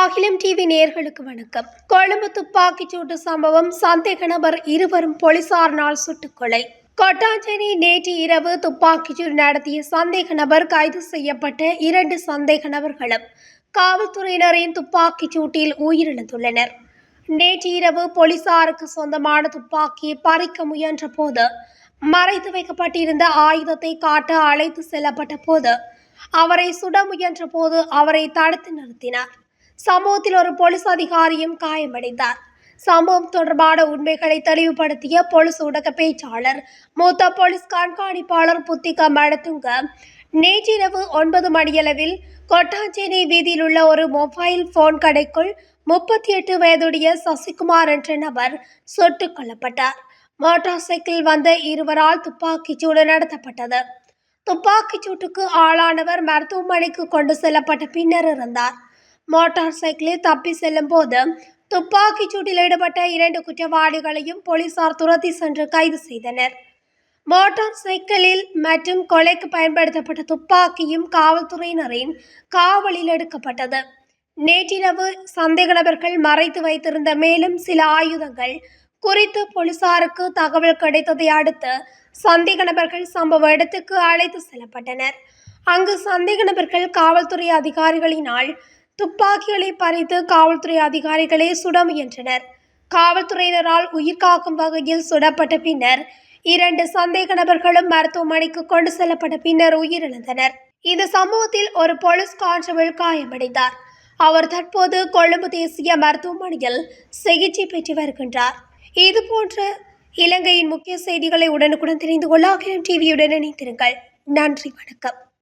அகிலம் டிவி நேர்களுக்கு வணக்கம். கொழும்பு துப்பாக்கிச் சூட்டு சம்பவம் சந்தேக நபர் இருவரும் போலீசாரினால் சுட்டுக்கொலை. கொட்டாஞ்சேரி நேற்று இரவு துப்பாக்கிச்சூடு நடத்திய சந்தேக நபர் கைது செய்யப்பட்ட இரண்டு சந்தேக நபர்களும் காவல்துறையினரின் துப்பாக்கிச் சூட்டில் உயிரிழந்துள்ளனர். நேற்று இரவு போலீசாருக்கு சொந்தமான துப்பாக்கியை பறிக்க முயன்ற போது மறைத்து வைக்கப்பட்டிருந்த ஆயுதத்தை காட்ட அழைத்து செல்லப்பட்ட போது அவரை சுட முயன்ற போது அவரை தடுத்து நிறுத்தினார். சம்பவத்தில் ஒரு போலீஸ் அதிகாரியும் காயமடைந்தார். சம்பவம் தொடர்பான உண்மைகளை தெளிவுபடுத்திய போலீஸ் ஊடக பேச்சாளர் மூத்த போலீஸ் கண்காணிப்பாளர் புத்திகா மடத்துங்க நேற்றிரவு ஒன்பது மணியளவில் கொட்டாஞ்சேரி வீதியில் உள்ள ஒரு மொபைல் போன் கடைக்குள் முப்பத்தி எட்டு வயதுடைய சசிகுமார் என்ற நபர் சுட்டுக் கொல்லப்பட்டார். மோட்டார் சைக்கிள் வந்த இருவரால் துப்பாக்கிச் சூடு நடத்தப்பட்டது. துப்பாக்கிச் சூட்டுக்கு ஆளானவர் மருத்துவமனைக்கு கொண்டு செல்லப்பட்ட பின்னர் இறந்தார். மோட்டார் சைக்கிளில் தப்பி செல்லும் போது துப்பாக்கிச் சூட்டில் ஈடுபட்ட இரண்டு குற்றவாளிகளையும் போலீசார் துரத்தி சென்று கைது செய்தனர். மோட்டார் சைக்கிளில் மற்றும் கொலைக்கு பயன்படுத்தப்பட்ட துப்பாக்கியும் காவல்துறையினரின் காவலில் எடுக்கப்பட்டது. நேற்றிரவு சந்தேக நபர்கள் மறைத்து வைத்திருந்த மேலும் சில ஆயுதங்கள் குறித்து போலீசாருக்கு தகவல் கிடைத்ததை அடுத்து சந்தேக நபர்கள் சம்பவ இடத்துக்கு அழைத்து செல்லப்பட்டனர். அங்கு சந்தேக நபர்கள் காவல்துறை அதிகாரிகளினால் துப்பாக்கிகளை பறித்து காவல்துறை அதிகாரிகளே சுட முயன்றனர். காவல்துறையினரால் உயிர் காக்கும் வகையில் சுடப்பட்ட பின்னர் இரண்டு சந்தேக நபர்களும் மருத்துவமனைக்கு கொண்டு செல்லப்பட்ட பின்னர் உயிரிழந்தனர். இந்த சம்பவத்தில் ஒரு போலீஸ் கான்ஸ்டபிள் காயமடைந்தார். அவர் தற்போது கொழும்பு தேசிய மருத்துவமனையில் சிகிச்சை பெற்று வருகின்றார். இதுபோன்ற இலங்கையின் முக்கிய செய்திகளை உடனுக்குடன் தெரிந்து கொள்ள அகிலம் டிவியுடன் இணைந்திருங்கள். நன்றி வணக்கம்.